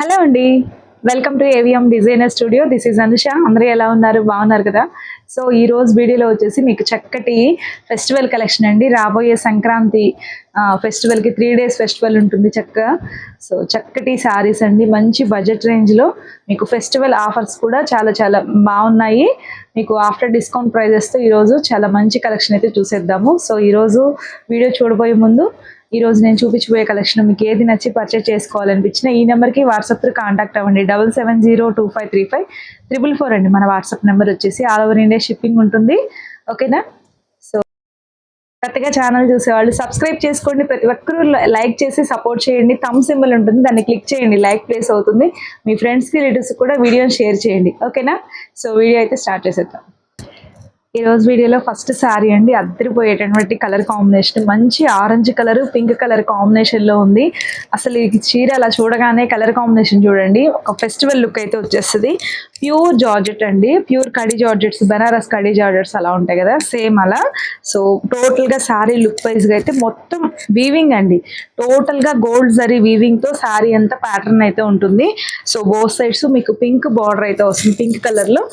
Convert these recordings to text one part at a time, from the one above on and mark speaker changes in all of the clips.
Speaker 1: Hello అండి. Welcome to AVM designer studio this is Anusha అందరూ ఎలా ఉన్నారు? బాగున్నారు కదా? సో ఈ రోజు వీడియోలో వచ్చేసి మీకు చక్కటి ఫెస్టివల్ కలెక్షన్ అండి. రాబోయే సంక్రాంతి ఫెస్టివల్కి త్రీ డేస్ ఫెస్టివల్ ఉంటుంది చక్కగా. సో చక్కటి శారీస్ అండి. మంచి బడ్జెట్ రేంజ్లో మీకు ఫెస్టివల్ ఆఫర్స్ కూడా చాలా చాలా బాగున్నాయి. మీకు ఆఫ్టర్ డిస్కౌంట్ ప్రైజెస్తో ఈరోజు చాలా మంచి కలెక్షన్ అయితే చూసేద్దాము. సో ఈరోజు వీడియో చూడబోయే ముందు ఈ రోజు నేను చూపించబోయే కలెక్షన్ మీకు ఏది నచ్చి పర్చేజ్ చేసుకోవాలనిపించిన ఈ నెంబర్కి వాట్సాప్తో కాంటాక్ట్ అవ్వండి. Double seven zero two five three five triple four అండి. మన వాట్సాప్ నెంబర్ వచ్చేసి ఆల్ ఓవర్ ఇండియా షిప్పింగ్ ఉంటుంది. ఓకేనా సో కొత్తగా ఛానల్ చూసేవాళ్ళు సబ్స్క్రైబ్ చేసుకోండి. ప్రతి ఒక్కరూ లైక్ చేసి సపోర్ట్ చేయండి. థమ్ సింబల్ ఉంటుంది. దాన్ని క్లిక్ చేయండి. లైక్ ప్లేస్ అవుతుంది. మీ ఫ్రెండ్స్కి రిలేటివ్స్ కూడా వీడియోని షేర్ చేయండి. ఓకేనా సో వీడియో అయితే స్టార్ట్ చేసేద్దాం. ఈ వీడియోలో ఫస్ట్ శారీ అండి. అద్దరిపోయేటటువంటి కలర్ కాంబినేషన్ మంచి ఆరెంజ్ కలర్ పింక్ కలర్ కాంబినేషన్లో ఉంది. అసలు ఈ చీర అలా చూడగానే కలర్ కాంబినేషన్ చూడండి. ఒక ఫెస్టివల్ లుక్ అయితే వచ్చేస్తుంది. ప్యూర్ జార్జెట్ అండి. ప్యూర్ కడి జార్జెట్స్ బనారస్ కడి జార్జెట్స్ అలా ఉంటాయి కదా సేమ్ అలా. సో టోటల్గా శారీ లుక్ వైజ్గా అయితే మొత్తం వీవింగ్ అండి. టోటల్గా గోల్డ్ జరీ వీవింగ్తో శారీ అంతా ప్యాటర్న్ అయితే ఉంటుంది. సో బోత్ సైడ్స్ మీకు పింక్ బార్డర్ అయితే వస్తుంది పింక్ కలర్లో.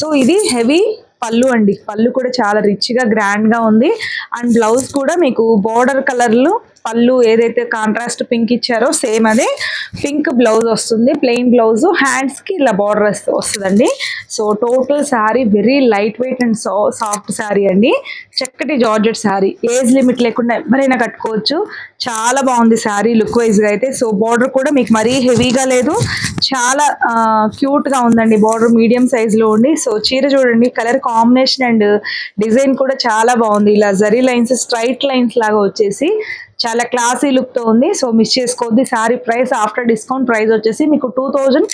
Speaker 1: సో ఇది హెవీ పళ్ళు అండి. పళ్ళు కూడా చాలా రిచ్గా గ్రాండ్గా ఉంది. అండ్ బ్లౌజ్ కూడా మీకు బోర్డర్ కలర్లు పళ్ళు ఏదైతే కాంట్రాస్ట్ పింక్ ఇచ్చారో సేమ్ అదే. పింక్ బ్లౌజ్ వస్తుంది. ప్లెయిన్ బ్లౌజ్ హ్యాండ్స్కి ఇలా బార్డర్ వస్తుందండి. So total sari very light weight and soft sari అండి. చక్కటి జార్జెట్ శారీ ఏజ్ లిమిట్ లేకుండా ఎవరైనా కట్టుకోవచ్చు. చాలా బాగుంది శారీ లుక్ వైజ్గా అయితే. సో బార్డర్ కూడా మీకు మరీ హెవీగా లేదు. చాలా క్యూట్గా ఉందండి. బార్డర్ మీడియం సైజులో ఉండి సో చీర చూడండి. కలర్ కాంబినేషన్ అండ్ డిజైన్ కూడా చాలా బాగుంది. ఇలా జరీ లైన్స్ స్ట్రైట్ లైన్స్ లాగా వచ్చేసి చాలా క్లాసీ లుక్తో ఉంది. సో మిస్ చేసుకోవద్దు. Sari price after discount price వచ్చేసి మీకు టూ థౌజండ్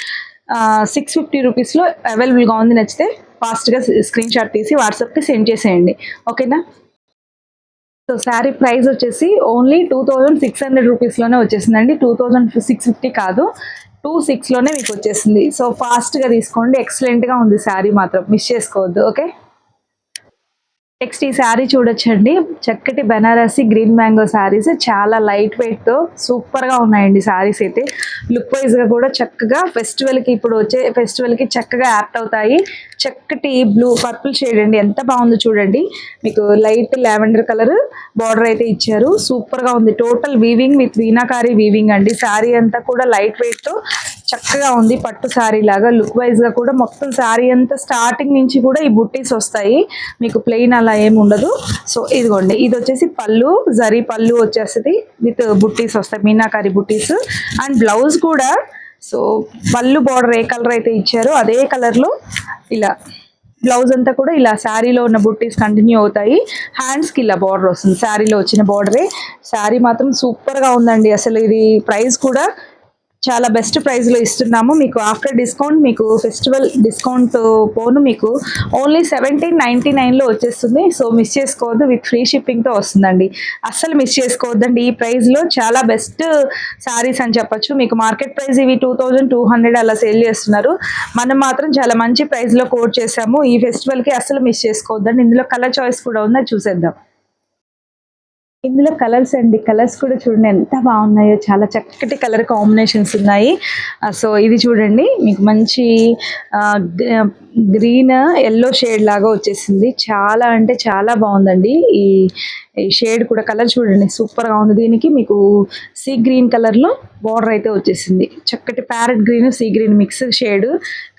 Speaker 1: సిక్స్ ఫిఫ్టీ రూపీస్లో అవైలబుల్గా ఉంది. నచ్చితే ఫాస్ట్గా స్క్రీన్ షాట్ తీసి వాట్సాప్కి సెండ్ చేసేయండి. ఓకేనా సో శారీ ప్రైస్ వచ్చేసి only two thousand six hundred రూపీస్లోనే వచ్చేసిందండి. టూ థౌజండ్ సిక్స్ ఫిఫ్టీ కాదు. టూ సిక్స్లోనే మీకు వచ్చేసింది. సో ఫాస్ట్గా తీసుకోండి. ఎక్సలెంట్గా ఉంది శారీ మాత్రం. మిస్ చేసుకోవద్దు. ఓకే నెక్స్ట్ ఈ శారీ చూడొచ్చండి. చక్కటి బెనారసి గ్రీన్ మ్యాంగో శారీస్ చాలా లైట్ వెయిట్తో సూపర్గా ఉన్నాయండి శారీస్ అయితే. లుక్ వైజ్గా కూడా చక్కగా ఫెస్టివల్కి ఇప్పుడు వచ్చే ఫెస్టివల్కి చక్కగా యాప్ట్ అవుతాయి. చక్కటి బ్లూ పర్పుల్ షేడ్ అండి. ఎంత బాగుందో చూడండి. మీకు లైట్ లావెండర్ కలర్ బార్డర్ అయితే ఇచ్చారు. సూపర్గా ఉంది. టోటల్ వీవింగ్ విత్ వీనాకారి వీవింగ్ అండి. శారీ అంతా కూడా లైట్ వెయిట్తో చక్కగా ఉంది. పట్టు శారీ లాగా లుక్ వైజ్గా కూడా మొత్తం శారీ అంతా స్టార్టింగ్ నుంచి కూడా ఈ బుట్టీస్ వస్తాయి. మీకు ప్లెయిన్ అలా ఏమి ఉండదు. సో ఇదిగోండి. ఇది వచ్చేసి పళ్ళు జరీ పళ్ళు వచ్చేస్తుంది. విత్ బుట్టీస్ వస్తాయి. మీనాకారి బుట్టీస్. అండ్ బ్లౌజ్ కూడా సో పళ్ళు బార్డర్ ఏ కలర్ అయితే ఇచ్చారో అదే కలర్లో ఇలా బ్లౌజ్ అంతా కూడా ఇలా శారీలో ఉన్న బుట్టీస్ కంటిన్యూ అవుతాయి. హ్యాండ్స్కి ఇలా బార్డర్ వస్తుంది. శారీలో వచ్చిన బార్డరే. శారీ మాత్రం సూపర్గా ఉందండి. అసలు ఇది ప్రైస్ కూడా చాలా బెస్ట్ ప్రైస్లో ఇస్తున్నాము. మీకు ఆఫ్టర్ డిస్కౌంట్ మీకు ఫెస్టివల్ డిస్కౌంట్ పోను మీకు ఓన్లీ సెవెంటీన్ నైన్టీ నైన్లో వచ్చేస్తుంది. సో మిస్ చేసుకోవద్దు విత్ ఫ్రీ షిప్పింగ్తో వస్తుందండి. అస్సలు మిస్ చేసుకోవద్దండి. ఈ ప్రైస్లో చాలా బెస్ట్ సారీస్ అని చెప్పొచ్చు. మీకు మార్కెట్ ప్రైస్ ఇవి టూ థౌజండ్ టూ హండ్రెడ్ అలా సేల్ చేస్తున్నారు. మనం మాత్రం చాలా మంచి ప్రైస్లో కోట్ చేసాము ఈ ఫెస్టివల్కి అస్సలు మిస్ చేసుకోవద్దండి. ఇందులో కలర్ చాయిస్ కూడా ఉందని చూసేద్దాం. ఇందులో కలర్స్ అండి. కలర్స్ కూడా చూడండి ఎంత బాగున్నాయో. చాలా చక్కటి కలర్ కాంబినేషన్స్ ఉన్నాయి. సో ఇది చూడండి. మీకు మంచి గ్రీన్ ఎల్లో షేడ్ లాగా వచ్చేసింది. చాలా అంటే చాలా బాగుందండి. ఈ ఈ షేడ్ కూడా కలర్ చూడండి. సూపర్గా ఉంది. దీనికి మీకు సీ గ్రీన్ కలర్లో బార్డర్ అయితే వచ్చేసింది. చక్కటి parrot green sea green mix shade.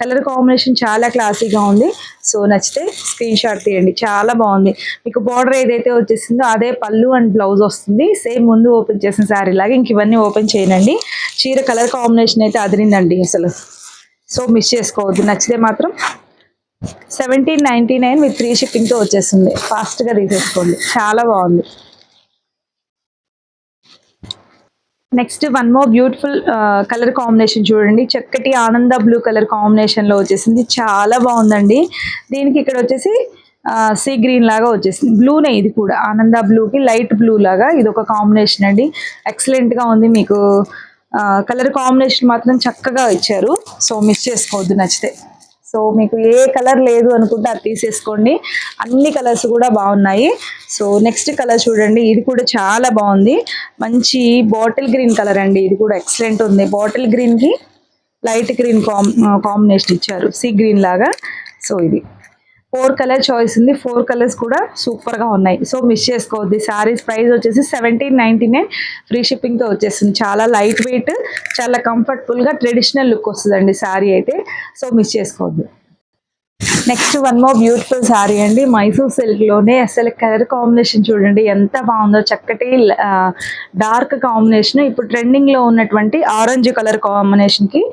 Speaker 1: Colour combination చాలా క్లాసీగా ఉంది. సో నచ్చితే స్క్రీన్ షాట్ తీయండి. చాలా బాగుంది. మీకు బార్డర్ ఏదైతే వచ్చేసిందో అదే పళ్ళు అండ్ బ్లౌజ్ వస్తుంది. సేమ్ ముందు ఓపెన్ చేసిన శారీ లాగా ఇంక ఇవన్నీ ఓపెన్ చేయనండి. చీర కలర్ కాంబినేషన్ అయితే అదిరిందండి అసలు. సో మిస్ చేసుకోవద్దు. నచ్చితే మాత్రం seventeen ninety nine with free షిప్పింగ్తో వచ్చేస్తుంది. ఫాస్ట్గా తీసేసుకోండి. చాలా బాగుంది. Next one more beautiful colour combination చూడండి. చక్కటి ఆనంద బ్లూ కలర్ కాంబినేషన్లో వచ్చేసింది. చాలా బాగుందండి. దీనికి ఇక్కడ వచ్చేసి సీ గ్రీన్ లాగా వచ్చేసింది. బ్లూనే ఇది కూడా. ఆనంద బ్లూకి లైట్ బ్లూ లాగా ఇది ఒక కాంబినేషన్ అండి. ఎక్సలెంట్గా ఉంది మీకు. కలర్ కాంబినేషన్ మాత్రం చక్కగా ఇచ్చారు. సో మిస్ చేసుకోవద్దు నచ్చితే. సో మీకు ఏ కలర్ లేదు అనుకుంటే అది తీసేసుకోండి. అన్ని కలర్స్ కూడా బాగున్నాయి. సో నెక్స్ట్ కలర్ చూడండి. ఇది కూడా చాలా బాగుంది. మంచి బాటిల్ గ్రీన్ కలర్ అండి. ఇది కూడా ఎక్సలెంట్ ఉంది. బాటిల్ గ్రీన్కి లైట్ గ్రీన్ కాంబినేషన్ ఇచ్చారు. సీ గ్రీన్ లాగా. సో ఇది. ఫోర్ కలర్ చాయిస్ ఉంది. ఫోర్ కలర్స్ కూడా సూపర్గా ఉన్నాయి. సో మిస్ చేసుకోవద్దు. శారీస్ ప్రైస్ వచ్చేసి సెవెంటీన్ నైన్టీ నైన్ ఫ్రీ షిప్పింగ్తో వచ్చేస్తుంది. చాలా లైట్ వెయిట్ చాలా కంఫర్టబుల్గా ట్రెడిషనల్ లుక్ వస్తుందండి శారీ అయితే. సో మిస్ చేసుకోవద్దు. Next one more beautiful sari అండి. మైసూర్ సిల్క్లోనే అసలు కలర్ కాంబినేషన్ చూడండి. ఎంత బాగుందో. చక్కటి డార్క్ కాంబినేషన్. ఇప్పుడు ట్రెండింగ్లో ఉన్నటువంటి ఆరెంజ్ కలర్ కాంబినేషన్కి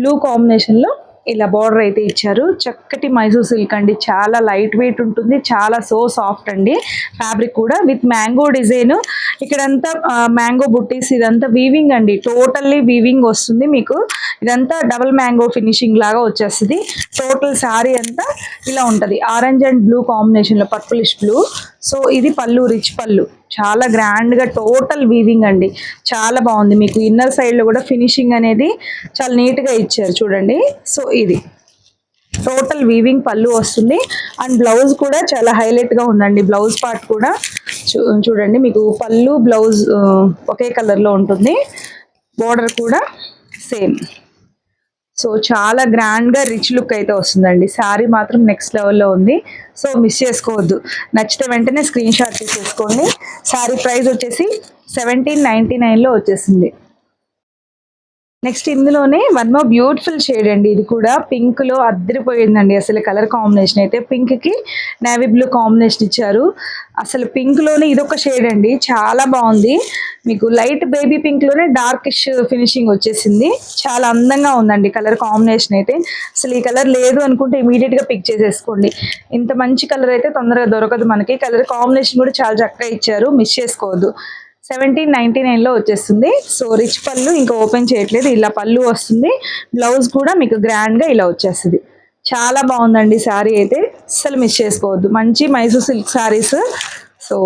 Speaker 1: బ్లూ కాంబినేషన్లో ఇలా బార్డర్ అయితే ఇచ్చారు. చక్కటి మైసూర్ సిల్క్ అండి. చాలా లైట్ వెయిట్ ఉంటుంది. చాలా సో సాఫ్ట్ అండి. ఫ్యాబ్రిక్ కూడా విత్ మ్యాంగో డిజైన్ ఇక్కడంతా మ్యాంగో బుట్టీస్ ఇదంతా వీవింగ్ అండి. టోటల్లీ వీవింగ్ వస్తుంది మీకు. ఇదంతా డబుల్ మ్యాంగో ఫినిషింగ్ లాగా వచ్చేస్తుంది. టోటల్ శారీ అంతా ఇలా ఉంటుంది. ఆరెంజ్ అండ్ బ్లూ కాంబినేషన్లో పర్పులిష్ బ్లూ సో ఇది పళ్ళు రిచ్ పళ్ళు. చాలా గ్రాండ్గా టోటల్ వీవింగ్ అండి. చాలా బాగుంది. మీకు ఇన్నర్ సైడ్లో కూడా ఫినిషింగ్ అనేది చాలా నీట్గా ఇచ్చారు చూడండి. సో ఇది. టోటల్ వీవింగ్ పళ్ళు వస్తుంది. అండ్ బ్లౌజ్ కూడా చాలా హైలైట్గా ఉందండి. బ్లౌజ్ పార్ట్ కూడా చూ- చూడండి. మీకు పళ్ళు బ్లౌజ్ ఒకే కలర్లో ఉంటుంది. బోర్డర్ కూడా సేమ్. సో చాలా గ్రాండ్గా రిచ్ లుక్ అయితే వస్తుందండి. శారీ మాత్రం నెక్స్ట్ లెవెల్లో ఉంది. సో మిస్ చేసుకోవద్దు. నచ్చితే వెంటనే స్క్రీన్ షాట్ తీసేసుకోండి. శారీ ప్రైస్ వచ్చేసి సెవెంటీన్ నైన్టీ నైన్లో వచ్చేసింది. నెక్స్ట్ ఇందులోనే వన్ మోర్ బ్యూటిఫుల్ షేడ్ అండి. ఇది కూడా పింక్లో అద్దరిపోయిందండి. అసలు కలర్ కాంబినేషన్ అయితే పింక్కి నేవీ బ్లూ కాంబినేషన్ ఇచ్చారు. అసలు పింక్లోనే ఇదొక షేడ్ అండి. చాలా బాగుంది. మీకు లైట్ బేబీ పింక్లోనే డార్కిష్ ఫినిషింగ్ వచ్చేసింది. చాలా అందంగా ఉందండి కలర్ కాంబినేషన్ అయితే. అసలు ఈ కలర్ లేదు అనుకుంటే ఇమీడియట్గా పిక్ చేసేసుకోండి. ఇంత మంచి కలర్ అయితే తొందరగా దొరకదు మనకి. కలర్ కాంబినేషన్ కూడా చాలా చక్కగా ఇచ్చారు. మిస్ చేసుకోవద్దు. సెవెంటీన్ నైన్టీ నైన్లో వచ్చేస్తుంది. సో రిచ్ పళ్ళు ఇంకా ఓపెన్ చేయట్లేదు. ఇలా పళ్ళు వస్తుంది. బ్లౌజ్ కూడా మీకు గ్రాండ్గా ఇలా వచ్చేస్తుంది. చాలా బాగుందండి శారీ అయితే. అస్సలు మిస్ చేసుకోవద్దు. మంచి మైసూర్ సిల్క్ శారీస్ సో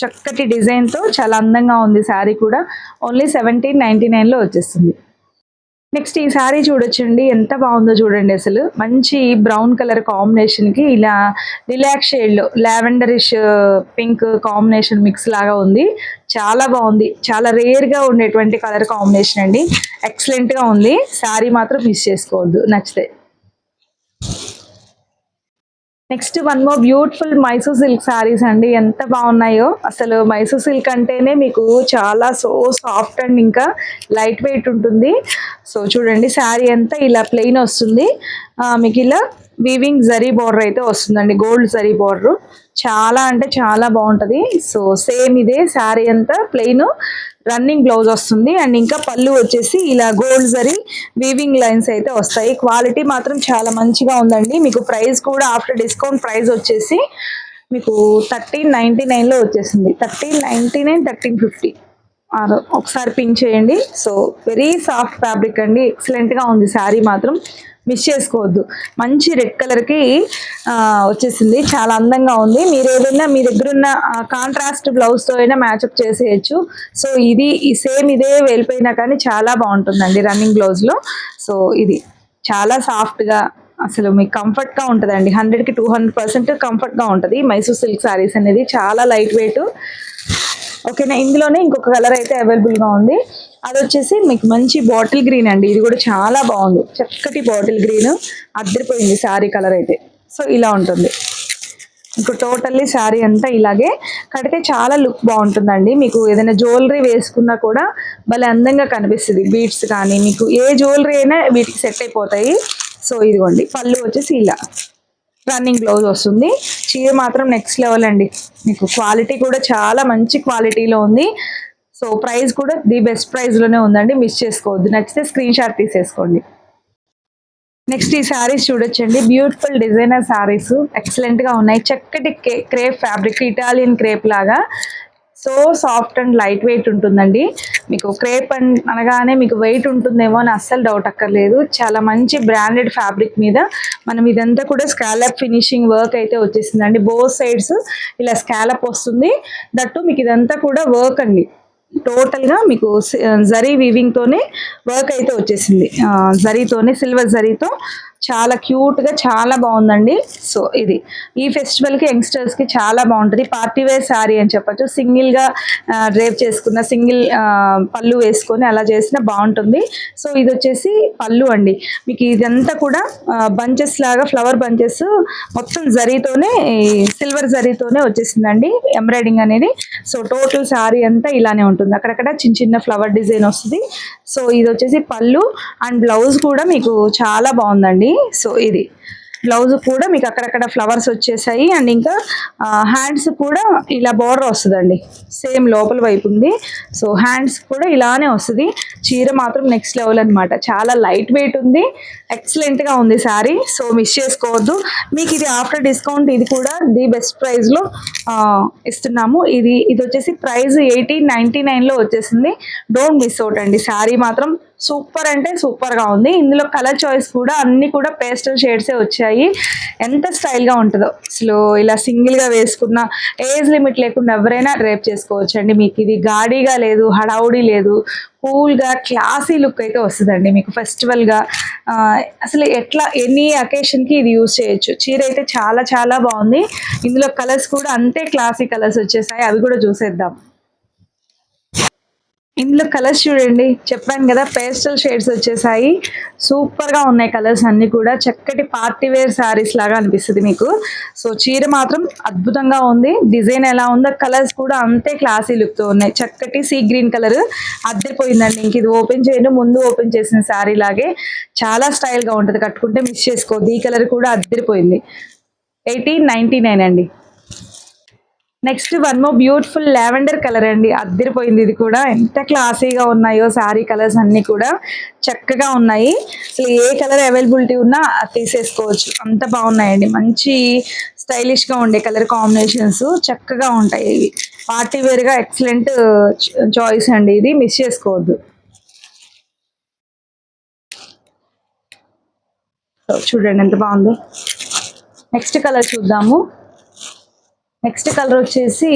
Speaker 1: చక్కటి డిజైన్తో చాలా అందంగా ఉంది శారీ కూడా. ఓన్లీ సెవెంటీన్ నైన్టీ నైన్లో వచ్చేస్తుంది. నెక్స్ట్ ఈ శారీ చూడొచ్చండి. ఎంత బాగుందో చూడండి అసలు. మంచి బ్రౌన్ కలర్ కాంబినేషన్కి ఇలా రిలాక్స్ షేడ్లో లావెండరిష్ పింక్ కాంబినేషన్ మిక్స్ లాగా ఉంది. చాలా బాగుంది. చాలా రేర్గా ఉండేటువంటి కలర్ కాంబినేషన్ అండి. ఎక్సలెంట్గా ఉంది. శారీ మాత్రం మిస్ చేసుకోవద్దు. నచ్చితే. Next one more beautiful Mysore silk saris అండి. ఎంత బాగున్నాయో. అసలు మైసూర్ సిల్క్ అంటేనే మీకు చాలా సో సాఫ్ట్ అండ్ ఇంకా లైట్ వెయిట్ ఉంటుంది. సో చూడండి శారీ అంతా ఇలా ప్లెయిన్ వస్తుంది. మీకు ఇలా వీవింగ్ జరీ బార్డర్ అయితే వస్తుందండి. గోల్డ్ జరీ బార్డర్ చాలా అంటే చాలా బాగుంటుంది. సో సేమ్ ఇదే శారీ అంతా ప్లెయిన్ రన్నింగ్ బ్లౌజ్ వస్తుంది. అండ్ ఇంకా పళ్ళు వచ్చేసి ఇలా గోల్డ్ జరీ వీవింగ్ లైన్స్ అయితే వస్తాయి. క్వాలిటీ మాత్రం చాలా మంచిగా ఉందండి. మీకు ప్రైస్ కూడా ఆఫ్టర్ డిస్కౌంట్ ప్రైస్ వచ్చేసి మీకు థర్టీన్ నైంటీ నైన్లో వచ్చేసింది. Thirteen ninety nine thirteen fifty. ఒకసారి పిన్ చేయండి. సో వెరీ సాఫ్ట్ ఫ్యాబ్రిక్ అండి. ఎక్సలెంట్గా ఉంది శారీ మాత్రం. మిస్ చేసుకోవద్దు. మంచి రెడ్ కలర్కి వచ్చేసింది. చాలా అందంగా ఉంది. మీరు ఏదైనా మీ దగ్గర ఉన్న కాంట్రాస్ట్ బ్లౌజ్తో అయినా మ్యాచప్ చేసేయచ్చు. సో ఇది ఈ సేమ్ ఇదే వెళ్ళిపోయినా కానీ చాలా బాగుంటుందండి రన్నింగ్ బ్లౌజ్లో సో ఇది చాలా సాఫ్ట్గా అసలు మీకు కంఫర్ట్గా ఉంటుందండి. హండ్రెడ్కి టూ హండ్రెడ్ పర్సెంట్ కంఫర్ట్గా ఉంటుంది. మైసూర్ సిల్క్ సారీస్ అనేది చాలా లైట్ వెయిట్ ఓకేనా? ఇందులోనే ఇంకొక కలర్ అయితే అవైలబుల్గా ఉంది. అది వచ్చేసి మీకు మంచి బాటిల్ గ్రీన్ అండి. ఇది కూడా చాలా బాగుంది. చక్కటి బాటిల్ గ్రీన్. అద్దరిపోయింది శారీ కలర్ అయితే. సో ఇలా ఉంటుంది. మీకు టోటల్లీ శారీ అంతా ఇలాగే కడితే చాలా లుక్ బాగుంటుందండి. మీకు ఏదైనా జ్యువెలరీ వేసుకున్నా కూడా భలే అందంగా కనిపిస్తుంది. బీడ్స్ కానీ మీకు ఏ జ్యువెలరీ అయినా వీటికి సెట్ అయిపోతాయి. సో ఇదిగోండి. పళ్ళు వచ్చేసి ఇలా. రన్నింగ్ బ్లౌజ్ వస్తుంది. చీర మాత్రం నెక్స్ట్ లెవెల్ అండి. మీకు క్వాలిటీ కూడా చాలా మంచి క్వాలిటీలో ఉంది. సో ప్రైస్ కూడా ది బెస్ట్ ప్రైస్లోనే ఉందండి. మిస్ చేసుకోవద్దు. నచ్చితే స్క్రీన్ షాట్ తీసేసుకోండి. నెక్స్ట్ ఈ శారీస్ చూడొచ్చండి. బ్యూటిఫుల్ డిజైనర్ శారీస్ ఎక్సలెంట్గా ఉన్నాయి. చక్కటి క్రేప్ ఫ్యాబ్రిక్ ఇటాలియన్ క్రేప్ లాగా. So soft and light weight ఉంటుందండి. మీకు క్రేప్ అండ్ అనగానే మీకు వెయిట్ ఉంటుందేమో అని అస్సలు డౌట్ అక్కర్లేదు. చాలా మంచి బ్రాండెడ్ ఫ్యాబ్రిక్ మీద మనం ఇదంతా కూడా స్కాలప్ ఫినిషింగ్ వర్క్ అయితే వచ్చేసిందండి. బోత్ సైడ్స్ ఇలా స్కాలప్ వస్తుంది. దట్టు మీకు ఇదంతా కూడా వర్క్ అండి. టోటల్గా మీకు జరీ వీవింగ్తోనే వర్క్ అయితే వచ్చేసింది. జరీతోనే సిల్వర్ జరీతో చాలా క్యూట్గా చాలా బాగుందండి. సో ఇది. ఈ ఫెస్టివల్కి యంగ్స్టర్స్కి చాలా బాగుంటుంది. పార్టీ వేర్ శారీ అని చెప్పొచ్చు. సింగిల్గా డ్రేప్ చేసుకున్న సింగిల్ పళ్ళు వేసుకొని అలా చేసిన బాగుంటుంది. సో ఇది వచ్చేసి పళ్ళు అండి. మీకు ఇదంతా కూడా బంచెస్ లాగా ఫ్లవర్ బంచెస్ మొత్తం జరీతోనే సిల్వర్ జరీతోనే వచ్చేసిందండి. ఎంబ్రాయిడింగ్ అనేది. సో టోటల్ శారీ అంతా ఇలానే ఉంటుంది. అక్కడక్కడ చిన్న చిన్న ఫ్లవర్ డిజైన్ వస్తుంది. సో ఇది వచ్చేసి పళ్ళు అండ్ బ్లౌజ్ కూడా మీకు చాలా బాగుందండి. సో ఇది. బ్లౌజ్ కూడా మీకు అక్కడక్కడ ఫ్లవర్స్ వచ్చేసాయి. అండ్ ఇంకా హ్యాండ్స్ కూడా ఇలా బోర్డర్ వస్తుందండి. సేమ్ లోపల వైపు ఉంది. సో హ్యాండ్స్ కూడా ఇలానే వస్తుంది. చీర మాత్రం నెక్స్ట్ లెవెల్ అనమాట చాలా లైట్ వెయిట్ ఉంది. ఎక్సలెంట్గా ఉంది శారీ సో మిస్ చేసుకోవద్దు. మీకు ఇది ఆఫ్టర్ డిస్కౌంట్ ఇది కూడా ది బెస్ట్ ప్రైస్లో ఇస్తున్నాము. ఇది ఇది వచ్చేసి ప్రైస్ ఎయిటీన్ నైంటీ నైన్లో వచ్చేసింది. డోంట్ మిస్ అవుట్ అండి. శారీ మాత్రం సూపర్ అంటే సూపర్గా ఉంది. ఇందులో కలర్ చాయిస్ కూడా అన్ని కూడా పేస్టల్ షేడ్సే వచ్చాయి. ఎంత స్టైల్గా ఉంటుందో. అసలు ఇలా సింగిల్గా వేసుకున్న ఏజ్ లిమిట్ లేకుండా ఎవరైనా రేప్ చేసుకోవచ్చు అండి మీకు. ఇది గాడిగా లేదు హడావుడి లేదు. కూల్గా క్లాసీ లుక్ అయితే వస్తుందండి మీకు. ఫెస్టివల్గా అసలు ఎట్లా ఎనీ అకేషన్కి ఇది యూజ్ చేయొచ్చు? చీర అయితే చాలా చాలా బాగుంది. ఇందులో కలర్స్ కూడా అంతే క్లాసీ కలర్స్ వచ్చేసాయి. అవి కూడా చూసేద్దాం. ఇందులో కలర్స్ చూడండి. చెప్పాను కదా పేస్టల్ షేడ్స్ వచ్చేసాయి. సూపర్గా ఉన్నాయి కలర్స్ అన్నీ కూడా. చక్కటి పార్టీ వేర్ శారీస్ లాగా అనిపిస్తుంది మీకు. సో చీర మాత్రం అద్భుతంగా ఉంది. డిజైన్ ఎలా ఉందో కలర్స్ కూడా అంతే క్లాసీ లుక్తో ఉన్నాయి. చక్కటి సీ గ్రీన్ కలర్ అద్దరిపోయిందండి ఇంక ఇది ఓపెన్ చేయండి. ముందు ఓపెన్ చేసిన శారీ లాగే చాలా స్టైల్గా ఉంటుంది. కట్టుకుంటే మిస్ చేసుకోవద్దు. ఈ కలర్ కూడా అద్దరిపోయింది ఎయిటీన్ నైన్టీ నైన్ అండి. Next one more beautiful lavender colour అండి. అద్దరిపోయింది ఇది కూడా. ఎంత క్లాసీగా ఉన్నాయో శారీ కలర్స్ అన్నీ కూడా చక్కగా ఉన్నాయి. అసలు ఏ కలర్ అవైలబిలిటీ ఉన్నా అది తీసేసుకోవచ్చు. అంత బాగున్నాయండి. మంచి స్టైలిష్గా ఉండే కలర్ కాంబినేషన్స్ చక్కగా ఉంటాయి. ఇవి. పార్టీ వేర్గా ఎక్సలెంట్ చాయిస్ అండి ఇది. మిస్ చేసుకోవద్దు. చూడండి ఎంత బాగుందో. నెక్స్ట్ కలర్ చూద్దాము. నెక్స్ట్ కలర్ వచ్చేసి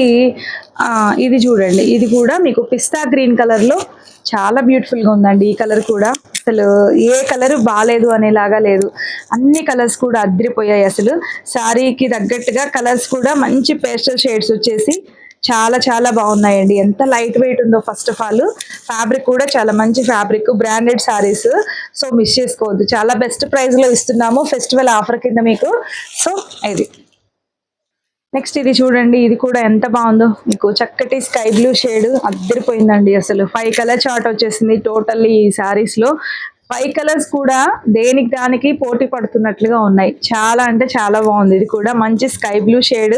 Speaker 1: ఇది చూడండి. ఇది కూడా మీకు పిస్తా గ్రీన్ కలర్లో చాలా బ్యూటిఫుల్గా ఉందండి ఈ కలర్ కూడా. అసలు ఏ కలర్ బాగాలేదు అనేలాగా లేదు. అన్ని కలర్స్ కూడా అద్దరిపోయాయి అసలు. శారీకి తగ్గట్టుగా కలర్స్ కూడా మంచి పేస్టల్ షేడ్స్ వచ్చేసి చాలా చాలా బాగున్నాయండి. ఎంత లైట్ వెయిట్ ఉందో ఫస్ట్ ఆఫ్ ఆల్. ఫ్యాబ్రిక్ కూడా చాలా మంచి fabric branded saris so miss చేసుకోవద్దు. చాలా బెస్ట్ ప్రైస్లో ఇస్తున్నాము ఫెస్టివల్ ఆఫర్ కింద మీకు. సో ఇది. నెక్స్ట్ ఇది చూడండి ఇది కూడా ఎంత బాగుందో. మీకు చక్కటి స్కై బ్లూ షేడ్ అద్దరిపోయిందండి అసలు. ఫైవ్ కలర్ చార్ట్ వచ్చేసింది టోటల్లీ ఈ సారీస్లో. ఫైవ్ కలర్స్ కూడా దేనికి దానికి పోటీ పడుతున్నట్లుగా ఉన్నాయి. చాలా అంటే చాలా బాగుంది. ఇది కూడా మంచి స్కై బ్లూ షేడ్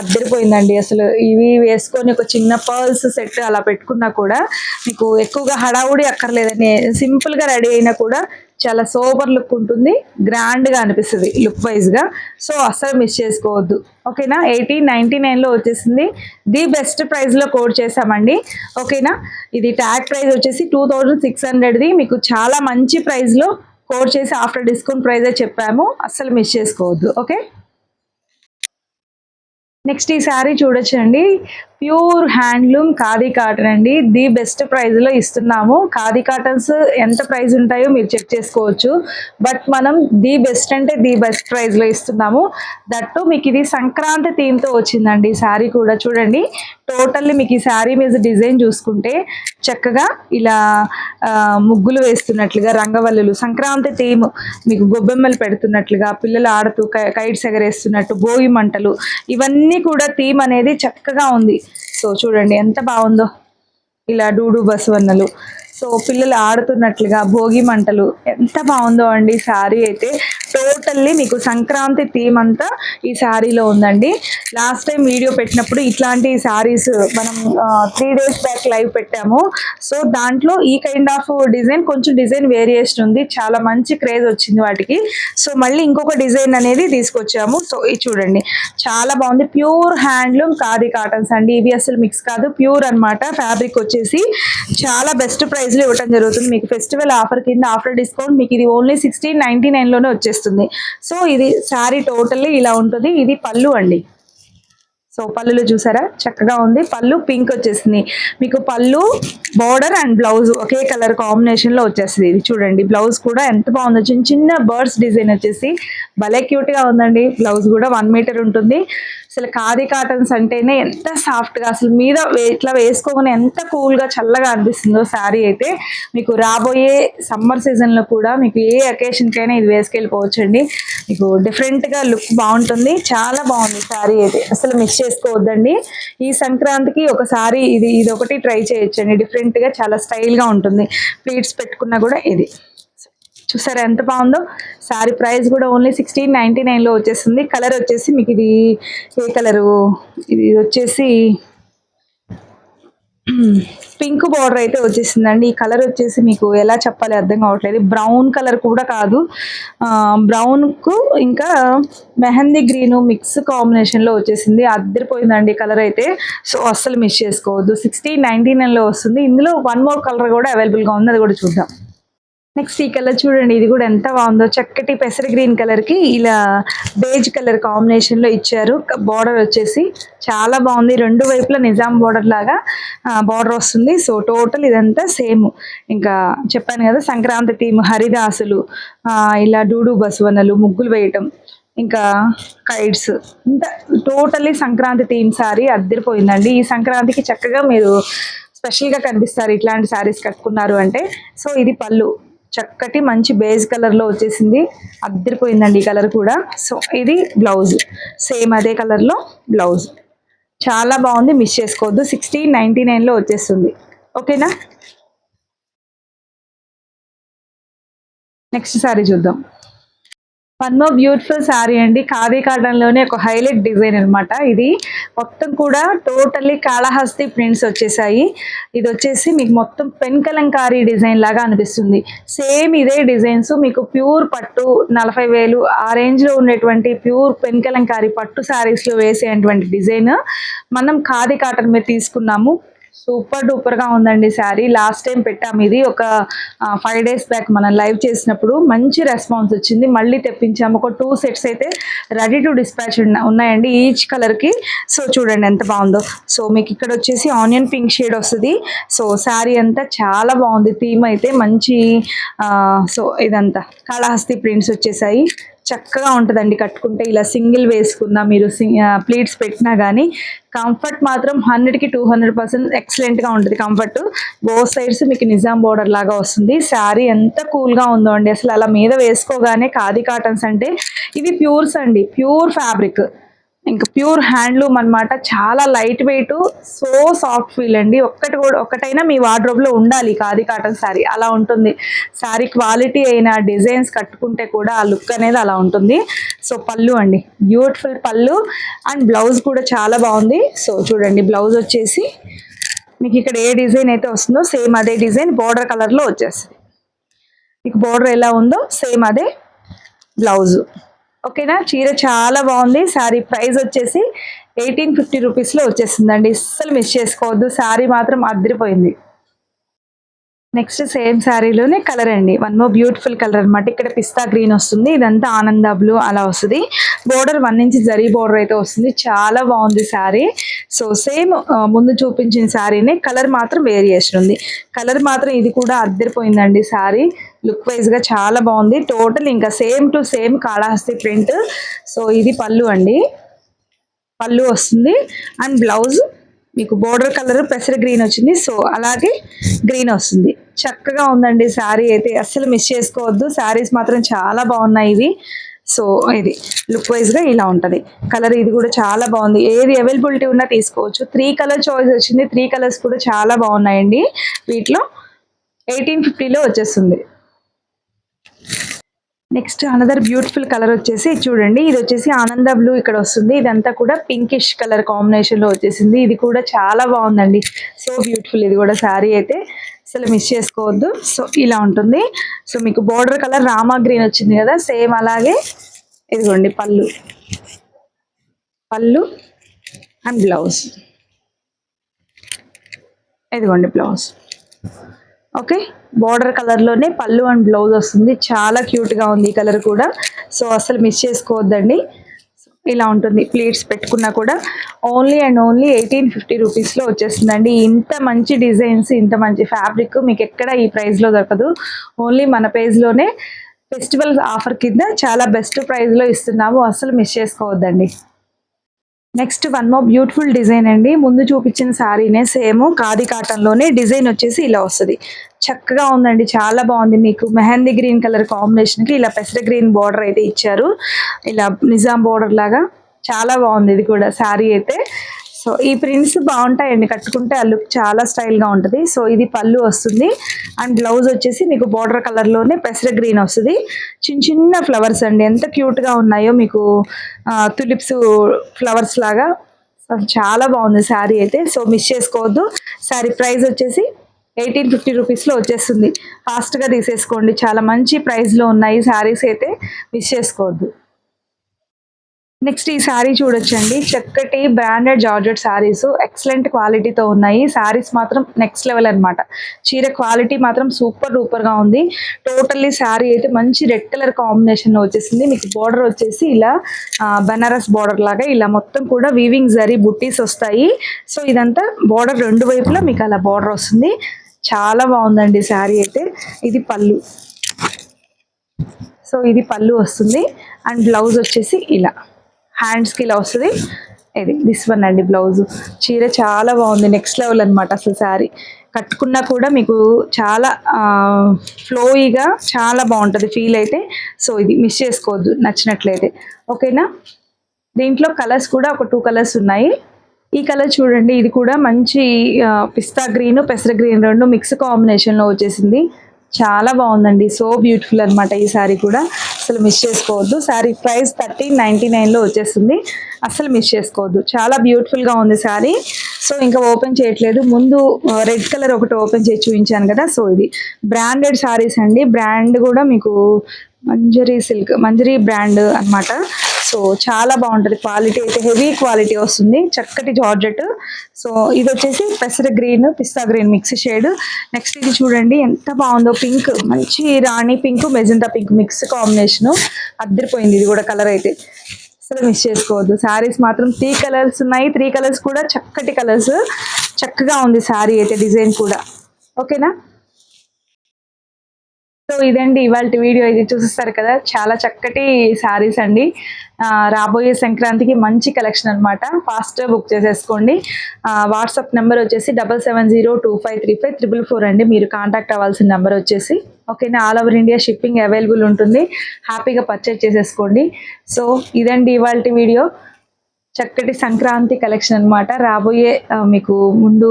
Speaker 1: అద్దరిపోయిందండి అసలు. ఇవి వేసుకొని ఒక చిన్న పర్ల్స్ సెట్ అలా పెట్టుకున్నా కూడా మీకు ఎక్కువగా హడావుడి అక్కర్లేదని సింపుల్గా రెడీ అయినా కూడా చాలా సోబర్ లుక్ ఉంటుంది గ్రాండ్గా అనిపిస్తుంది లుక్ వైజ్గా సో అస్సలు మిస్ చేసుకోవద్దు. ఓకేనా? ఎయిటీన్ నైంటీ నైన్లో వచ్చేసింది. ది బెస్ట్ ప్రైస్లో కోడ్ చేసామండి ఓకేనా? ఇది ట్యాగ్ ప్రైస్ వచ్చేసి టూ థౌజండ్ సిక్స్ హండ్రెడ్ది. మీకు చాలా మంచి ప్రైస్లో కోడ్ చేసి ఆఫ్టర్ డిస్కౌంట్ ప్రైజే చెప్పాము. అస్సలు మిస్ చేసుకోవద్దు. ఓకే? నెక్స్ట్ ఈ శారీ చూడొచ్చండి. ప్యూర్ హ్యాండ్లూమ్ ఖాదీ కాటన్ అండి. ది బెస్ట్ ప్రైజ్లో ఇస్తున్నాము. ఖాదీ కాటన్స్ ఎంత ప్రైస్ ఉంటాయో మీరు చెక్ చేసుకోవచ్చు. బట్ మనం ది బెస్ట్ అంటే ది బెస్ట్ ప్రైజ్లో ఇస్తున్నాము. దట్టు మీకు ఇది సంక్రాంతి థీమ్తో వచ్చిందండి శారీ కూడా. చూడండి టోటల్లీ మీకు ఈ శారీ మీద డిజైన్ చూసుకుంటే చక్కగా ఇలా ముగ్గులు వేస్తున్నట్లుగా రంగవల్లులు సంక్రాంతి థీమ్ మీకు గొబ్బెమ్మలు పెడుతున్నట్లుగా పిల్లలు ఆడుతూ కైట్స్ ఎగరేస్తున్నట్టు భోగి మంటలు ఇవన్నీ కూడా థీమ్ అనేది చక్కగా ఉంది. సో చూడండి ఎంత బాగుందో ఇలా డూడు బసవన్నలు. సో పిల్లలు ఆడుతున్నట్లుగా భోగి మంటలు ఎంత బాగుందో అండి శారీ అయితే. టోటల్లీ మీకు సంక్రాంతి థీమ్ అంతా ఈ శారీలో ఉందండి. లాస్ట్ టైం వీడియో పెట్టినప్పుడు ఇట్లాంటి శారీస్ మనం త్రీ డేస్ బ్యాక్ లైవ్ పెట్టాము. సో దాంట్లో ఈ కైండ్ ఆఫ్ డిజైన్ కొంచెం డిజైన్ వేరియేషన్ ఉంది. చాలా మంచి క్రేజ్ వచ్చింది వాటికి. సో మళ్ళీ ఇంకొక డిజైన్ అనేది తీసుకొచ్చాము. సో ఇది చూడండి. చాలా బాగుంది. ప్యూర్ హ్యాండ్లూమ్ ఖాదీ కాటన్స్ అండి. ఇవి అసలు మిక్స్ కాదు. ప్యూర్ అన్నమాట. ఫ్యాబ్రిక్ వచ్చేసి చాలా బెస్ట్ ప్రైస్లో ఇవ్వడం జరుగుతుంది. మీకు ఫెస్టివల్ ఆఫర్ కింద ఆఫర్ డిస్కౌంట్ మీకు ఇది ఓన్లీ సిక్స్టీన్ నైన్టీ నైన్లోనే వచ్చేస్తుంది. వచ్చేస్తుంది సో ఇది శారీ టోటల్లీ ఇలా ఉంటుంది. ఇది పళ్ళు అండి. సో పళ్ళులో చూసారా? చక్కగా ఉంది. పళ్ళు పింక్ వచ్చేసింది. మీకు పళ్ళు బార్డర్ అండ్ బ్లౌజ్ ఒకే కలర్ కాంబినేషన్లో వచ్చేస్తుంది. ఇది చూడండి. బ్లౌజ్ కూడా ఎంత బాగుందో. చిన్న చిన్న బర్డ్స్ డిజైన్ వచ్చేసి భలే క్యూట్గా ఉందండి. బ్లౌజ్ కూడా వన్ మీటర్ ఉంటుంది. అసలు ఖాదీ కాటన్స్ అంటేనే ఎంత సాఫ్ట్గా అసలు మీద వే- ఇట్లా వేసుకోగానే ఎంత కూల్గా చల్లగా అనిపిస్తుందో శారీ అయితే మీకు రాబోయే సమ్మర్ సీజన్లో కూడా మీకు ఏ అకేషన్కైనా ఇది వేసుకెళ్ళిపోవచ్చు అండి మీకు డిఫరెంట్గా లుక్ బాగుంటుంది. చాలా బాగుంది శారీ అయితే. అసలు మిస్ చేసుకోవద్దండి. ఈ సంక్రాంతికి ఒకసారి ఇది ఇది ఒకటి ట్రై చేయొచ్చండి. డిఫరెంట్గా చాలా స్టైల్గా ఉంటుంది. ప్లీట్స్ పెట్టుకున్నా కూడా ఇది. చూసారా ఎంత బాగుందో? సారీ ప్రైస్ కూడా ఓన్లీ సిక్స్టీన్ నైన్టీ నైన్లో వచ్చేసింది. కలర్ వచ్చేసి మీకు ఇది ఏ కలరు? ఇది వచ్చేసి పింక్ బార్డర్ అయితే వచ్చేసిందండి. ఈ కలర్ వచ్చేసి మీకు ఎలా చెప్పాలి అర్థం కావట్లేదు. బ్రౌన్ కలర్ కూడా కాదు. బ్రౌన్కు ఇంకా మెహందీ గ్రీను మిక్స్ కాంబినేషన్లో వచ్చేసింది. అద్దరిపోయిందండి కలర్ అయితే. సో అస్సలు మిస్ చేసుకోవద్దు. సిక్స్టీన్ నైన్టీ నైన్లో వస్తుంది. ఇందులో వన్ మోర్ కలర్ కూడా అవైలబుల్గా ఉంది. అది కూడా చూద్దాం. నెక్స్ట్ ఈ కలర్ చూడండి ఇది కూడా ఎంత బాగుందో. చక్కటి పెసర గ్రీన్ కలర్కి ఇలా బేజ్ కలర్ కాంబినేషన్లో ఇచ్చారు. బార్డర్ వచ్చేసి చాలా బాగుంది. రెండు వైపులా నిజాం బార్డర్ లాగా బార్డర్ వస్తుంది. సో టోటల్ ఇదంతా సేమ్ ఇంకా చెప్పాను కదా సంక్రాంతి థీమ్ హరిదాసులు ఇలా డూడు బసువనలు ముగ్గులు వేయటం ఇంకా కైట్స్ ఇంత టోటలీ సంక్రాంతి థీమ్ సారీ అద్దరిపోయిందండి. ఈ సంక్రాంతికి చక్కగా మీరు స్పెషల్గా కనిపిస్తారు. ఇట్లాంటి శారీస్ కట్టుకున్నారు అంటే. సో ఇది పళ్ళు. చక్కటి మంచి బేజ్ కలర్లో వచ్చేసింది. అద్దరిపోయిందండి ఈ కలర్ కూడా. సో ఇది బ్లౌజ్. సేమ్ అదే కలర్లో బ్లౌజ్. చాలా బాగుంది మిస్ చేసుకోవద్దు. సిక్స్టీన్ నైంటీ నైన్లో వచ్చేస్తుంది. ఓకేనా? నెక్స్ట్ సారీ చూద్దాం. వన్ మోర్ బ్యూటిఫుల్ శారీ అండి. ఖాదీ కాటన్లోనే ఒక హైలైట్ డిజైన్ అన్నమాట ఇది. మొత్తం కూడా టోటల్లీ కాళహస్తి ప్రింట్స్ వచ్చేసాయి. ఇది వచ్చేసి మీకు మొత్తం పెన్ కలంకారీ డిజైన్ లాగా అనిపిస్తుంది. సేమ్ ఇదే డిజైన్స్. మీకు ప్యూర్ పట్టు నలభై వేలు ఆ రేంజ్లో ఉన్నటువంటి ప్యూర్ పెన్ కలంకారీ పట్టు శారీస్లో వేసేటువంటి డిజైన్. మనం ఖాదీ కాటన్ మీద తీసుకున్నాము. సూపర్ డూపర్గా ఉందండి శారీ. లాస్ట్ టైం పెట్టాము ఇది ఒక ఫైవ్ డేస్ బ్యాక్ మనం లైవ్ చేసినప్పుడు మంచి రెస్పాన్స్ వచ్చింది. మళ్ళీ తెప్పించాము. ఒక టూ సెట్స్ అయితే రెడీ టు డిస్పాచ్ ఉన్నాయండి ఈచ్ కలర్కి. సో చూడండి ఎంత బాగుందో. సో మీకు ఇక్కడ వచ్చేసి ఆనియన్ పింక్ షేడ్ వస్తుంది. సో శారీ అంతా చాలా బాగుంది. థీమ్ అయితే మంచి సో ఇదంతా. కాళహస్తి ప్రింట్స్ వచ్చేసాయి. చక్కగా ఉంటుందండి. కట్టుకుంటే ఇలా సింగిల్ వేసుకున్నా మీరు ప్లీట్స్ పెట్టినా కానీ కంఫర్ట్ మాత్రం హండ్రెడ్కి టూ హండ్రెడ్ పర్సెంట్ ఎక్సలెంట్గా ఉంటుంది కంఫర్ట్ బో సైడ్స్ మీకు నిజాం బోర్డర్ లాగా వస్తుంది. శారీ ఎంత కూల్గా ఉందో అండి. అసలు అలా మీద వేసుకోగానే ఖాదీ కాటన్స్ అంటే ఇవి ప్యూర్స్ అండి. ప్యూర్ ఫ్యాబ్రిక్ ఇంకా ప్యూర్ హ్యాండ్లూమ్ అన్నమాట. చాలా light weight so soft feel అండి. ఒక్కటి కూడా ఒక్కటైనా మీ వార్డ్రోబ్లో ఉండాలి ఖాదీ కాటన్ శారీ. అలా ఉంటుంది. శారీ క్వాలిటీ అయిన డిజైన్స్ కట్టుకుంటే కూడా ఆ లుక్ అనేది అలా ఉంటుంది. సో పళ్ళు అండి. బ్యూటిఫుల్ పళ్ళు అండ్ బ్లౌజ్ కూడా చాలా బాగుంది. సో చూడండి బ్లౌజ్ వచ్చేసి మీకు ఇక్కడ ఏ డిజైన్ అయితే వస్తుందో సేమ్ అదే డిజైన్ బార్డర్ కలర్లో వచ్చేస్తుంది. మీకు బార్డర్ ఎలా ఉందో సేమ్ అదే బ్లౌజు. ఓకేనా? చీర చాలా బాగుంది. శారీ ప్రైస్ వచ్చేసి ఎయిటీన్ ఫిఫ్టీ రూపీస్లో వచ్చేసిందండి అస్సలు మిస్ చేసుకోవద్దు. శారీ మాత్రం అద్దరిపోయింది. నెక్స్ట్ సేమ్ శారీలోనే కలర్ అండి. వన్ మో బ్యూటిఫుల్ కలర్ అన్నమాట. ఇక్కడ పిస్తా గ్రీన్ వస్తుంది. ఇదంతా ఆనంద బ్లూ అలా వస్తుంది. Border one inch zari border అయితే వస్తుంది. చాలా బాగుంది శారీ. సో సేమ్ ముందు చూపించిన శారీనే కలర్ మాత్రం వేరియేషన్ ఉంది. కలర్ మాత్రం ఇది కూడా అద్దరిపోయిందండి శారీ. లుక్ వైజ్గా చాలా బాగుంది. టోటల్ ఇంకా same to same Kalahasti print so ఇది పళ్ళు అండి. పళ్ళు వస్తుంది. అండ్ బ్లౌజ్ మీకు బోర్డర్ కలర్ పెసర గ్రీన్ వచ్చింది. సో అలాగే గ్రీన్ వస్తుంది. చక్కగా ఉందండి శారీ అయితే. అస్సలు మిస్ చేసుకోవద్దు. శారీస్ మాత్రం చాలా బాగున్నాయి ఇవి. సో ఇది లుక్ వైజ్గా ఇలా ఉంటుంది. కలర్ ఇది కూడా చాలా బాగుంది. ఏది అవైలబిలిటీ ఉన్నా తీసుకోవచ్చు. త్రీ కలర్ చాయిస్ వచ్చింది. త్రీ కలర్స్ కూడా చాలా బాగున్నాయండి. వీటిలో ఎయిటీన్ ఫిఫ్టీలో వచ్చేస్తుంది. నెక్స్ట్ అనదర్ బ్యూటిఫుల్ కలర్ వచ్చేసి చూడండి. ఇది వచ్చేసి ఆనంద బ్లూ ఇక్కడ వస్తుంది. ఇదంతా కూడా పింకిష్ కలర్ కాంబినేషన్లో వచ్చేసింది. ఇది కూడా చాలా బాగుందండి. సో బ్యూటిఫుల్ ఇది కూడా శారీ అయితే. అసలు మిస్ చేసుకోవద్దు. సో ఇలా ఉంటుంది. సో మీకు బోర్డర్ కలర్ రామా గ్రీన్ వచ్చింది కదా. సేమ్ అలాగే ఇదిగోండి పళ్ళు. పళ్ళు అండ్ బ్లౌజ్ ఇదిగోండి బ్లౌజ్ ఓకే బార్డర్ కలర్లోనే పళ్ళు అండ్ బ్లౌజ్ వస్తుంది. చాలా క్యూట్గా ఉంది ఈ కలర్ కూడా. సో అసలు మిస్ చేసుకోవద్దండి. ఇలా ఉంటుంది ప్లేట్స్ పెట్టుకున్నా కూడా. Only and only eighteen fifty రూపీస్లో వచ్చేస్తుందండి. ఇంత మంచి డిజైన్స్ ఇంత మంచి ఫ్యాబ్రిక్ మీకు ఎక్కడ ఈ ప్రైస్లో దొరకదు. ఓన్లీ మన పేజ్లోనే ఫెస్టివల్ ఆఫర్ కింద చాలా బెస్ట్ ప్రైస్లో ఇస్తున్నాము. అసలు మిస్ చేసుకోవద్దండి. Next one more beautiful design అండి. ముందు చూపించిన శారీనే సేమ్ కాది కాటన్లోనే డిజైన్ వచ్చేసి ఇలా వస్తుంది. చక్కగా ఉందండి. చాలా బాగుంది మీకు. మెహందీ గ్రీన్ కలర్ కాంబినేషన్కి ఇలా పెసర గ్రీన్ బార్డర్ అయితే ఇచ్చారు. ఇలా నిజాం బార్డర్ లాగా. చాలా బాగుంది ఇది కూడా. శారీ అయితే సో ఈ ప్రింట్స్ బాగుంటాయండి కట్టుకుంటే ఆ లుక్ చాలా స్టైల్గా ఉంటుంది. సో ఇది పళ్ళు వస్తుంది. అండ్ బ్లౌజ్ వచ్చేసి మీకు బార్డర్ కలర్లోనే పెసర గ్రీన్ వస్తుంది. చిన్న చిన్న ఫ్లవర్స్ అండి. ఎంత క్యూట్గా ఉన్నాయో మీకు తులిప్స్ ఫ్లవర్స్ లాగా. చాలా బాగుంది శారీ అయితే. సో మిస్ చేసుకోవద్దు. శారీ ప్రైస్ వచ్చేసి ఎయిటీన్ ఫిఫ్టీ రూపీస్లో వచ్చేస్తుంది. ఫాస్ట్గా తీసేసుకోండి. చాలా మంచి ప్రైస్లో ఉన్నాయి శారీస్ అయితే మిస్ చేసుకోవద్దు. నెక్స్ట్ ఈ శారీ చూడొచ్చండి. చక్కటి బ్రాండెడ్ జార్జెట్ శారీస్. ఎక్సలెంట్ క్వాలిటీతో ఉన్నాయి. శారీస్ మాత్రం నెక్స్ట్ లెవెల్ అనమాట చీర క్వాలిటీ మాత్రం సూపర్ డూపర్గా ఉంది. టోటల్లీ శారీ అయితే మంచి రెడ్ కలర్ కాంబినేషన్లో వచ్చేసింది. మీకు బార్డర్ వచ్చేసి ఇలా బెనారస్ బనారస్ బార్డర్ లాగా ఇలా మొత్తం కూడా వీవింగ్ జరీ బుట్టీస్ వస్తాయి. సో ఇదంతా బార్డర్ రెండు వైపులా మీకు అలా బార్డర్ వస్తుంది. చాలా బాగుందండి శారీ అయితే. ఇది పళ్ళు. సో ఇది పళ్ళు వస్తుంది. అండ్ బ్లౌజ్ వచ్చేసి ఇలా. హ్యాండ్స్కి ఇలా వస్తుంది. ఇది దిస్ వన్ అండి బ్లౌజ్ చీర చాలా బాగుంది నెక్స్ట్ లెవెల్ అనమాట అసలు శారీ కట్టుకున్నా కూడా మీకు చాలా ఫ్లోయిగా చాలా బాగుంటుంది ఫీల్ అయితే. సో ఇది మిస్ చేసుకోవద్దు నచ్చినట్లయితే. ఓకేనా దీంట్లో కలర్స్ కూడా ఒక టూ కలర్స్ ఉన్నాయి. ఈ కలర్ చూడండి ఇది కూడా మంచి పిస్తా గ్రీన్ పెసర గ్రీన్ రెండు మిక్స్ కాంబినేషన్లో వచ్చేసింది. చాలా బాగుందండి సో బ్యూటిఫుల్ అనమాట ఈ శారీ కూడా. అసలు మిస్ చేసుకోవద్దు. శారీ ప్రైస్ థర్టీన్ నైంటీ నైన్లో వచ్చేస్తుంది అసలు మిస్ చేసుకోవద్దు. చాలా బ్యూటిఫుల్గా ఉంది శారీ సో ఇంకా ఓపెన్ చేయట్లేదు. ముందు uh, రెడ్ కలర్ ఒకటి ఓపెన్ చేసి చూపించాను కదా. సో ఇది బ్రాండెడ్ శారీస్ అండి. బ్రాండ్ కూడా మీకు మంజరీ సిల్క్ మంజరీ బ్రాండ్ అన్నమాట. సో చాలా బాగుంటుంది. క్వాలిటీ అయితే హెవీ క్వాలిటీ వస్తుంది. చక్కటి జార్జెట్. సో ఇది వచ్చేసి పెసర గ్రీన్ పిస్తా గ్రీన్ మిక్స్ షేడ్ నెక్స్ట్ ఇది చూడండి ఎంత బాగుందో పింక్ మంచి రాణి pink magenta pink mix combination అద్దరిపోయింది ఇది కూడా కలర్ అయితే. అసలు మిస్ చేసుకోవద్దు. శారీస్ మాత్రం త్రీ కలర్స్ ఉన్నాయి. త్రీ కలర్స్ కూడా చక్కటి కలర్స్ చక్కగా ఉంది శారీ అయితే డిజైన్ కూడా. ఓకేనా సో ఇదండి ఇవాళ వీడియో ఇది చూసేస్తారు కదా. చాలా చక్కటి శారీస్ అండి. రాబోయే సంక్రాంతికి మంచి కలెక్షన్ అనమాట ఫాస్ట్ బుక్ చేసేసుకోండి. వాట్సాప్ నెంబర్ వచ్చేసి double seven zero two five three five triple four అండి. మీరు కాంటాక్ట్ అవ్వాల్సిన నెంబర్ వచ్చేసి. ఓకేనా all over India shipping available ఉంటుంది. హ్యాపీగా పర్చేజ్ చేసేసుకోండి. సో ఇదండి ఇవాళ వీడియో. చక్కటి సంక్రాంతి కలెక్షన్ అన్నమాట. రాబోయే మీకు ముందు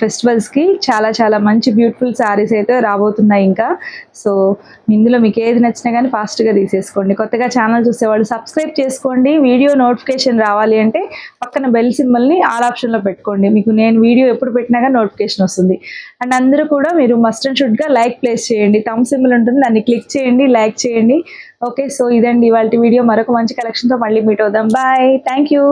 Speaker 1: ఫెస్టివల్స్కి కి చాలా చాలా మంచి బ్యూటిఫుల్ శారీస్ అయితే రాబోతున్నాయి ఇంకా. సో ఇందులో మీకు ఏది నచ్చినా కానీ ఫాస్ట్గా తీసేసుకోండి. కొత్తగా ఛానల్ చూసేవాళ్ళు సబ్స్క్రైబ్ చేసుకోండి. వీడియో నోటిఫికేషన్ రావాలి అంటే పక్కన బెల్ సింబల్ని ఆల్ ఆప్షన్లో పెట్టుకోండి. మీకు నేను వీడియో ఎప్పుడు పెట్టినా కానీ నోటిఫికేషన్ వస్తుంది. అండ్ అందరూ కూడా మీరు మస్ట్ అండ్ షుడ్గా లైక్ ప్లేస్ చేయండి. థమ్ సింబల్ ఉంటుంది దాన్ని క్లిక్ చేయండి లైక్ చేయండి. ఓకే సో ఇదండి ఇవాళ వీడియో మరొక మంచి కలెక్షన్తో మళ్ళీ మీట్ అవుదాం. Bye thank you